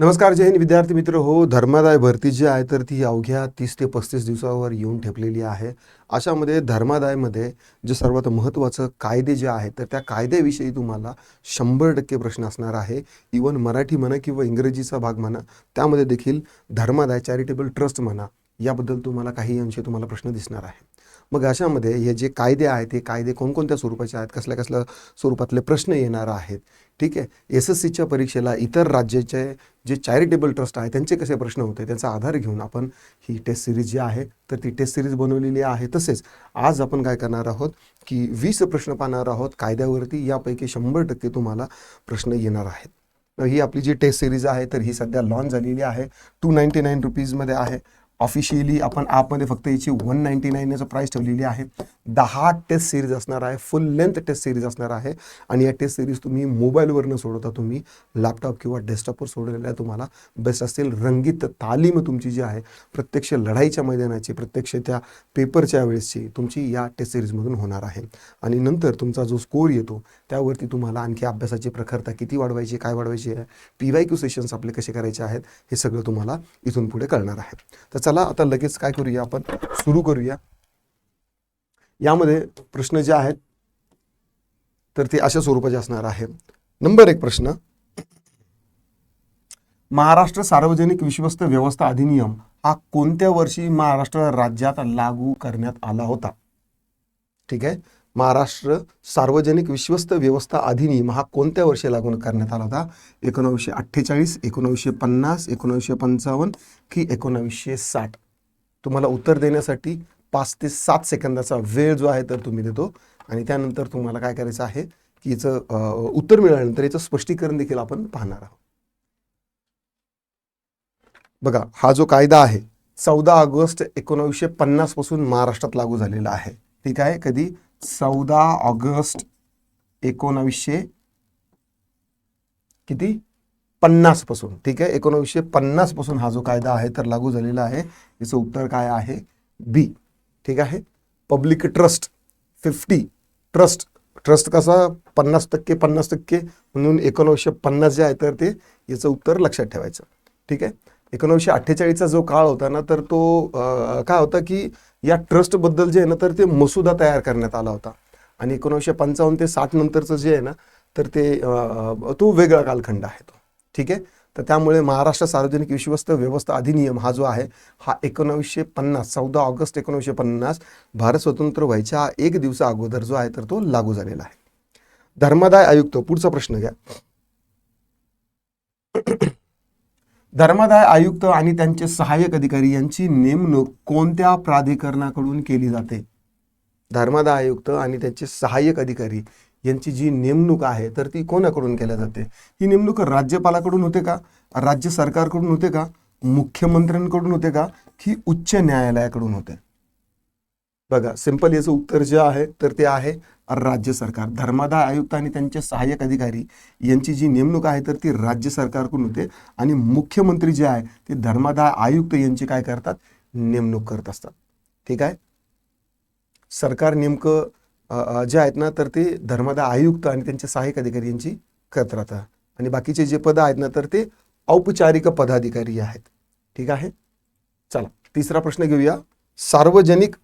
नमस्कार जय हिंद विद्यार्थी मित्र. हो धर्मादाय भरती जी आहे तर ती अवघ्या तीस ते पस्तीस दिवसावर येऊन ठेपलेली आहे. अशामध्ये धर्मादायमध्ये जे सर्वात महत्त्वाचं कायदे जे आहेत तर त्या कायद्याविषयी तुम्हाला शंभर टक्के प्रश्न असणार आहे. इवन मराठी म्हणा किंवा इंग्रजीचा भाग म्हणा त्यामध्ये देखील धर्मादाय चॅरिटेबल ट्रस्ट म्हणा याबद्दल तुम्हाला काही अंशी तुम्हाला प्रश्न दिसणार आहे. मग अशामध्ये हे जे कायदे आहेत ते कायदे कोणकोणत्या स्वरूपाचे आहेत कसल्या कसल्या स्वरूपातले प्रश्न येणार आहेत ठीक आहे? एस एस सीच्या परीक्षेला इतर राज्याचे जे चॅरिटेबल ट्रस्ट आहे त्यांचे कसे प्रश्न होते त्यांचा आधार घेऊन आपण ही टेस्ट सिरीज जी आहे तर ती टेस्ट सिरीज बनवलेली आहे. तसेच आज आपण काय करणार आहोत की वीस प्रश्न पाहणार आहोत कायद्यावरती यापैकी शंभर टक्के तुम्हाला प्रश्न येणार आहेत. ही आपली जी टेस्ट सिरीज आहे तर ही सध्या लॉन्च झालेली आहे. टू नाईंटी नाईन रुपीजमध्ये आहे. ऑफिशियली आपण ॲपमध्ये फक्त याची वन नाईंटी नाईन याचं प्राईस ठेवलेली आहे. दहा टेस्ट सिरीज असणार आहे फुल लेंथ टेस्ट सिरीज असणार आहे. आणि या टेस्ट सिरीज तुम्ही मोबाईलवरनं सोडवता तुम्ही लॅपटॉप किंवा डेस्कटॉपवर सोडलेल्या तुम्हाला बेस्ट असतील. रंगीत तालीम तुमची जी आहे प्रत्यक्ष लढाईच्या मैदानाची प्रत्यक्ष त्या पेपरच्या वेळेसची तुमची या टेस्ट सिरीजमधून होणार आहे. आणि नंतर तुमचा जो स्कोर येतो त्यावरती तुम्हाला आणखी अभ्यासाची प्रखरता किती वाढवायची काय वाढवायची आहे पी वाय क्यू सेशन्स आपले कसे करायचे आहेत हे सगळं तुम्हाला इथून पुढे कळणार आहे. तर चला आता लगेच काय करूया आपण? सुरू करूया. यामध्ये प्रश्न जे आहेत तर ते अशा स्वरूपाचे असणार आहे. नंबर एक प्रश्न. महाराष्ट्र सार्वजनिक विश्वस्त व्यवस्था अधिनियम हा कोणत्या वर्षी महाराष्ट्र राज्यात लागू करण्यात आला होता? ठीक आहे? महाराष्ट्र सार्वजनिक विश्वस्त व्यवस्था अधिनियम हा कोणत्या वर्षी लागू करण्यात आला होता? एकोणावीसशे अठ्ठेचाळीस एकोणावीसशे पन्नास एकोणावीसशे पंचावन्न की एकोणावीसशे साठ? तुम्हाला उत्तर देण्यासाठी पाच ते सात सेकंदाचा वेळ जो आहे तर तुम्ही देतो. आणि त्यानंतर तुम्हाला काय करायचं आहे की याचं उत्तर मिळाल्यानंतर याचं स्पष्टीकरण देखील आपण पाहणार आहोत. बघा हा जो कायदा आहे चौदा ऑगस्ट एकोणावीसशे पन्नासपासून महाराष्ट्रात लागू झालेला आहे. ठीक आहे? कधी? चौदा ऑगस्ट एकोणावीसशे किती? पन्नासपासून ठीक आहे? एकोणावीसशे पन्नासपासून हा जो कायदा आहे तर लागू झालेला आहे. याचं उत्तर काय आहे? बी ठीक आहे? Public trust fifty trust trust कसा? पन्नास टक्के पन्नास टक्के म्हणून एकोणावीसशे पन्नास जे आहे तर ते याचं उत्तर लक्षात ठेवायचं. ठीक आहे? एकोणीसशे अठ्ठेचाळीसचा जो काळ होता ना तर तो काय होता की या ट्रस्टबद्दल जे आहे ना तर ते मसुदा तयार करण्यात आला होता. आणि एकोणीसशे पंचावन्न ते साठ नंतरचं जे आहे ना तर ते तो वेगळा कालखंड आहे तो. ठीक आहे? तर त्यामुळे महाराष्ट्र सार्वजनिक विश्वस्त व्यवस्था अधिनियम हा जो आहे हा एकोणावीसशे पन्नास चौदा ऑगस्ट एकोणीसशे पन्नास भारत स्वतंत्र व्हायच्या एक दिवसा अगोदर जो आहे तर तो लागू झालेला आहे. धर्मादाय आयुक्त पुढचा प्रश्न घ्या. धर्मादाय आयुक्त आणि त्यांचे सहाय्यक अधिकारी यांची नेमणूक कोणत्या प्राधिकरणाकडून केली जाते? धर्मादाय आयुक्त आणि त्यांचे सहाय्यक अधिकारी यांची जी नेमणूक आहे तर ती कोणाकडून केल्या जाते? ही नेमणूक राज्यपालाकडून होते का? राज्य सरकारकडून होते का? मुख्यमंत्र्यांकडून होते का? की उच्च न्यायालयाकडून होते? बघा सिंपल याचं उत्तर जे आहे तर ते आहे राज्य सरकार. धर्मादाय आयुक्त आणि त्यांचे सहाय्यक अधिकारी यांची जी नेमणूक आहे तर ती राज्य सरकारकडून होते. आणि मुख्यमंत्री जे आहे ते धर्मादाय आयुक्त यांची काय करतात? नेमणूक करत असतात. ठीक आहे? सरकार नेमकं जे आहेत ना तर ते धर्मादाय आयुक्त आणि त्यांचे सहाय्यक अधिकारी यांची करत राहतात. आणि बाकीचे जे पद आहेत ना तर ते औपचारिक पदाधिकारी आहेत. ठीक आहे? चला तिसरा प्रश्न घेऊया. सार्वजनिक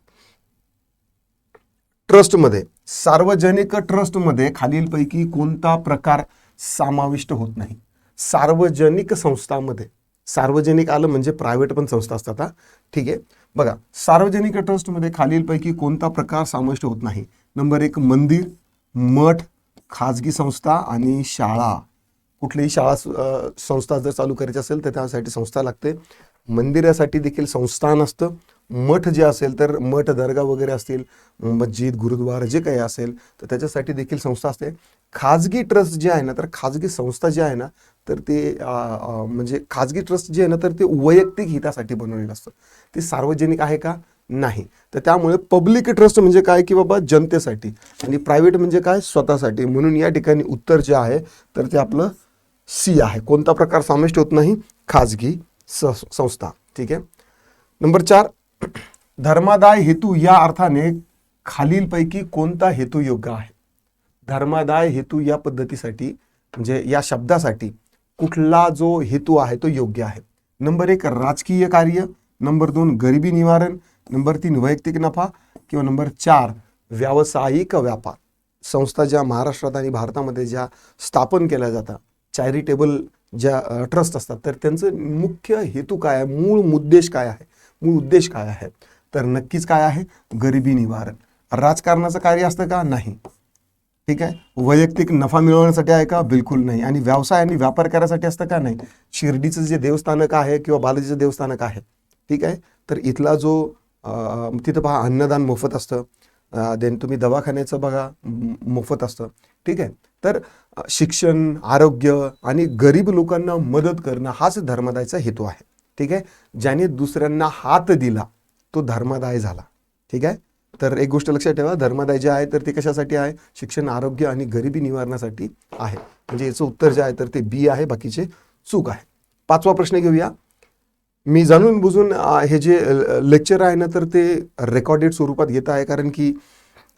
ट्रस्टमध्ये. सार्वजनिक ट्रस्टमध्ये खालीलपैकी कोणता प्रकार समाविष्ट होत नाही? सार्वजनिक संस्थामध्ये. सार्वजनिक आलं म्हणजे प्रायव्हेट पण संस्था असतात हा. ठीक आहे? बघा सार्वजनिक ट्रस्टमध्ये खालीलपैकी कोणता प्रकार समाविष्ट होत नाही? नंबर एक मंदिर मठ खाजगी संस्था आणि शाळा. कुठलीही शाळा संस्था जर चालू करायची असेल तर त्यासाठी संस्था लागते. मंदिरासाठी देखील संस्थान असतं. मठ जे असेल तर मठ दर्गा वगैरे असतील मस्जिद गुरुद्वारा जे काही असेल तर त्याच्यासाठी देखील संस्था असते. खाजगी ट्रस्ट जे आहे ना तर खाजगी संस्था जे आहे ना तर ते म्हणजे खाजगी ट्रस्ट जे आहे ना तर ते वैयक्तिक हितासाठी बनवलेलं असतं. ते सार्वजनिक आहे का? नाही. तर त्यामुळे पब्लिक ट्रस्ट म्हणजे काय? की बाबा जनतेसाठी. आणि प्रायव्हेट म्हणजे काय? स्वतःसाठी. म्हणून या ठिकाणी उत्तर जे आहे तर ते आपलं सी आहे. कोणता प्रकार समाविष्ट होत नाही? खाजगी स- संस्था. ठीक आहे? नंबर चार धर्मादाय हेतू या अर्थाने खालीलपैकी कोणता हेतू योग्य आहे? धर्मादाय हेतू या पद्धतीसाठी म्हणजे या शब्दासाठी कुठला जो हेतू आहे तो योग्य आहे? नंबर एक राजकीय कार्य. नंबर दोन गरिबी निवारण. नंबर तीन वैयक्तिक नफा. किंवा नंबर चार व्यावसायिक व्यापार. संस्था ज्या महाराष्ट्रात आणि भारतामध्ये ज्या स्थापन केल्या जातात चॅरिटेबल ज्या ट्रस्ट असतात तर त्यांचं मुख्य हेतू काय आहे? मूळ मुद्देश काय आहे? मूळ उद्देश काय आहे? तर नक्कीच काय आहे? गरिबी निवारण. राजकारणाचं कार्य असतं का? नाही. ठीक आहे? वैयक्तिक नफा मिळवण्यासाठी आहे का? बिलकुल नाही. आणि व्यवसाय आणि व्यापार करायसाठी असतं का? नाही. शिर्डीचं जे देवस्थानक आहे किंवा बालाजीचं देवस्थानक आहे. ठीक आहे? तर इथला जो तिथं पहा अन्नदान मोफत असतं. देन तुम्ही दवाखान्याचं बघा मोफत असतं. ठीक आहे? तर शिक्षण आरोग्य आणि गरीब लोकांना मदत करणं हाच धर्मदायचा हेतू आहे. ठीक आहे? ज्याने दुसऱ्यांना हात दिला तो धर्मादाय झाला. ठीक आहे? तर एक गोष्ट लक्षात ठेवा धर्मादाय जे आहे तर ते कशासाठी आहे? शिक्षण आरोग्य आणि गरिबी निवारणासाठी आहे. म्हणजे याचं उत्तर जे आहे तर ते बी आहे बाकीचे चूक आहे. पाचवा प्रश्न घेऊया. मी जाणून बुजून हे जे लेक्चर आहे ना तर ते रेकॉर्डेड स्वरूपात घेत आहे कारण की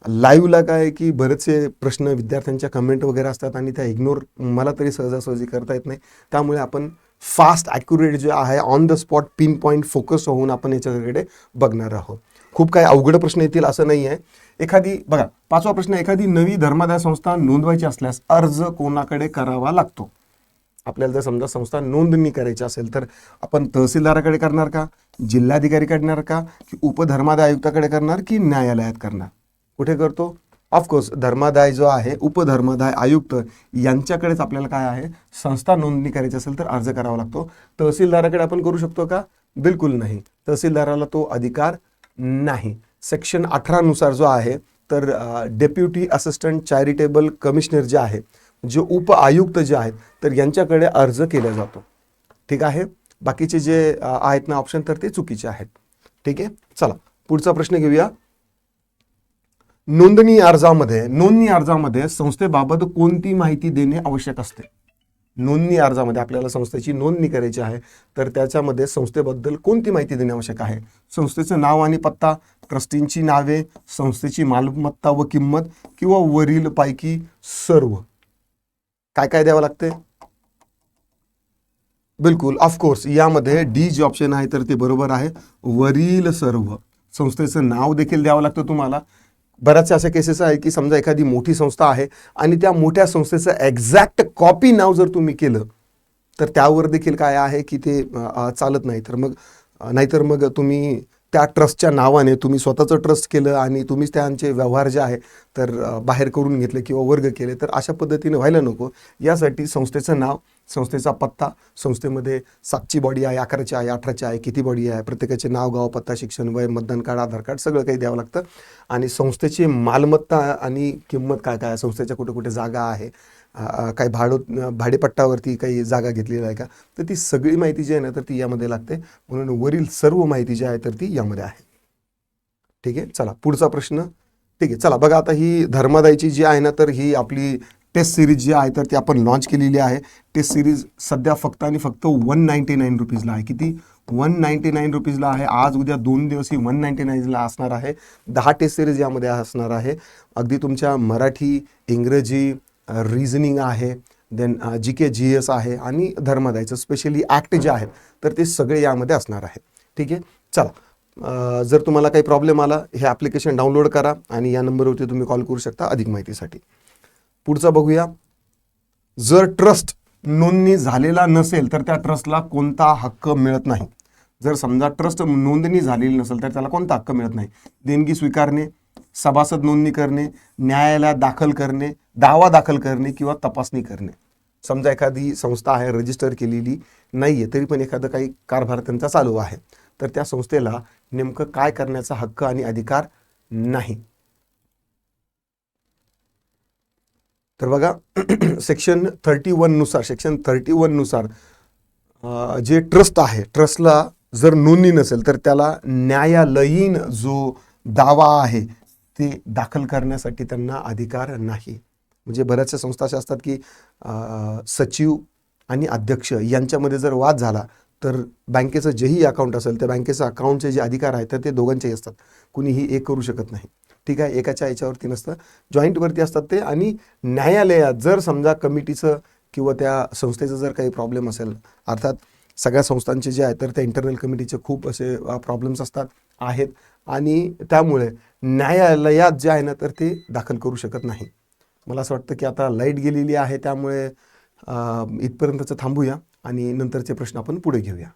लाईव्हला काय आहे की बरेचसे प्रश्न विद्यार्थ्यांच्या कमेंट वगैरे असतात आणि त्या इग्नोर मला तरी सहजासहजी करता येत नाही. त्यामुळे आपण फास्ट ॲक्युरेट जे आहे on the spot pin point focus होऊन आपण याच्याकडे बघणार आहोत. खूप काही अवघड प्रश्न येतील असं नाही आहे एखादी बघा पाचवा प्रश्न एखादी नवी धर्मादाय संस्था नोंदवायची असल्यास अर्ज कोणाकडे करावा लागतो? आपल्याला जर समजा संस्था नोंदणी करायची असेल तर आपण तहसीलदाराकडे करणार का? जिल्हाधिकारी करणार का? की उपधर्मादाय आयुक्ताकडे करणार की न्यायालयात करणार? कुठे करतो? ऑफकोर्स धर्मादाय जो आहे उपधर्मादाय आयुक्त यांच्याकडेच आपल्याला काय आहे? संस्था नोंदणी करायची असेल तर अर्ज करावा लागतो. तहसीलदाराकडे आपण करू शकतो का? बिलकुल नाही. तहसीलदाराला तो अधिकार नाही. सेक्शन अठरानुसार जो आहे तर डेप्युटी असिस्टंट चॅरिटेबल कमिशनर जे आहे जे उप आयुक्त जे आहेत तर यांच्याकडे अर्ज केला जातो. ठीक आहे? बाकीचे जे आहेत ना ऑप्शन तर ते चुकीचे आहेत. ठीक आहे? चला पुढचा प्रश्न घेऊया. नोंदणी अर्जामध्ये नोंदणी अर्जामध्ये संस्थेबाबत कोणती माहिती देणे आवश्यक असते? नोंदणी अर्जामध्ये आपल्याला संस्थेची नोंदणी करायची आहे तर त्याच्यामध्ये संस्थेबद्दल कोणती माहिती देणे आवश्यक आहे? संस्थेचं नाव आणि पत्ता ट्रस्टींची नावे संस्थेची मालमत्ता व किंमत किंवा वरील पैकी सर्व. काय काय द्यावं लागते? बिलकुल ऑफकोर्स यामध्ये डी जे ऑप्शन आहे तर ते बरोबर आहे. वरील सर्व. संस्थेचं नाव देखील द्यावं लागतं तुम्हाला. बऱ्याचशा अशा केसेस आहे की समजा एखादी मोठी संस्था आहे आणि त्या मोठ्या संस्थेचं एक्झॅक्ट कॉपी नाव जर तुम्ही केलं तर त्यावर देखील काय आहे की ते चालत नाही. तर मग नाहीतर मग तुम्ही त्या ट्रस्टच्या नावाने तुम्ही स्वतःचं ट्रस्ट केलं आणि तुम्हीच त्यांचे व्यवहार जे आहे तर बाहेर करून घेतले किंवा वर्ग केले तर अशा पद्धतीने व्हायला नको. यासाठी संस्थेचं नाव संस्थेचा पत्ता संस्थेमध्ये सातची बॉडी आहे अकराची आहे अठराची आहे किती बॉडी आहे प्रत्येकाचे नाव गाव पत्ता शिक्षण वय मतदान कार्ड आधार कार्ड सगळं काही द्यावं लागतं. आणि संस्थेची मालमत्ता आणि किंमत काय काय आहे? संस्थेच्या कुठे कुठे जागा आहे? काही भाडो भाडेपट्टावरती काही जागा घेतलेली आहे का? तर ती सगळी माहिती जी आहे ना तर ती यामध्ये लागते. म्हणून वरील सर्व माहिती जी आहे तर ती यामध्ये आहे. ठीक आहे? चला पुढचा प्रश्न. ठीक आहे चला बघा आता ही धर्मादायची जी आहे ना तर ही आपली टेस्ट सिरीज जी आहे तर ती आपण लॉन्च केलेली आहे. टेस्ट सिरीज सध्या फक्त आणि फक्त वन नाईन्टी नाईन रुपीजला आहे. किती? वन नाईन्टी नाईन रुपीजला आहे. आज उद्या दोन दिवस ही वन नाईन्टी नाईनला असणार आहे. दहा टेस्ट सिरीज यामध्ये असणार आहे. अगदी तुमच्या मराठी इंग्रजी रिझनिंग आहे. देन जी के जी एस आहे आणि धर्मदायचं स्पेशली ॲक्ट जे आहेत तर ते सगळे यामध्ये असणार आहे. ठीक आहे? चला. जर तुम्हाला काही प्रॉब्लेम आला हे ॲप्लिकेशन डाउनलोड करा आणि या नंबरवरती तुम्ही कॉल करू शकता अधिक माहितीसाठी. पुढचा बघूया. जर ट्रस्ट नोंदणी झालेला नसेल तर त्या ट्रस्टला कोणता हक्क मिळत नाही. जर समजा ट्रस्ट नोंदणी झालेली नसेल तर त्याला कोणता हक्क मिळत नाही? देणगी स्वीकारणे सभासद नोंदणी करणे न्यायालयात दाखल करणे दावा दाखल करणे किंवा तपासणी करणे. समजा एखादी संस्था आहे रजिस्टर केलेली नाही आहे तरी पण एखादं काही कारभार त्यांचा चालू आहे. तर त्या संस्थेला नेमकं काय करण्याचा हक्क आणि अधिकार नाही. तर बघा सेक्शन थर्टी वननुसार सेक्शन थर्टी वननुसार जे ट्रस्ट आहे ट्रस्टला जर नोंदणी नसेल तर त्याला न्यायालयीन जो दावा आहे ते दाखल करण्यासाठी त्यांना अधिकार नाही. म्हणजे बऱ्याचशा संस्था अशा असतात की सचिव आणि अध्यक्ष यांच्यामध्ये जर वाद झाला तर बँकेचं जेही अकाउंट असेल त्या बँकेचं अकाउंटचे जे अधिकार आहेत तर ते दोघांचेही असतात. कुणीही एक करू शकत नाही. ठीक आहे एकाच्या याच्यावरती नसतं. जॉईंटवरती असतात ते आणि न्यायालयात जर समजा कमिटीचं किंवा त्या संस्थेचं जर काही प्रॉब्लेम असेल अर्थात सगळ्या संस्थांचे जे आहे तर त्या इंटरनल कमिटीचे खूप असे प्रॉब्लेम्स असतात आहेत. आणि त्यामुळे न्यायालयात जे आहे ना तर ते दाखल करू शकत नाही. मला असं वाटतं की आता लाइट गेलेली आहे त्यामुळे इथपर्यंतचं थांबूया आणि नंतरचे प्रश्न आपण पुढे घेऊया.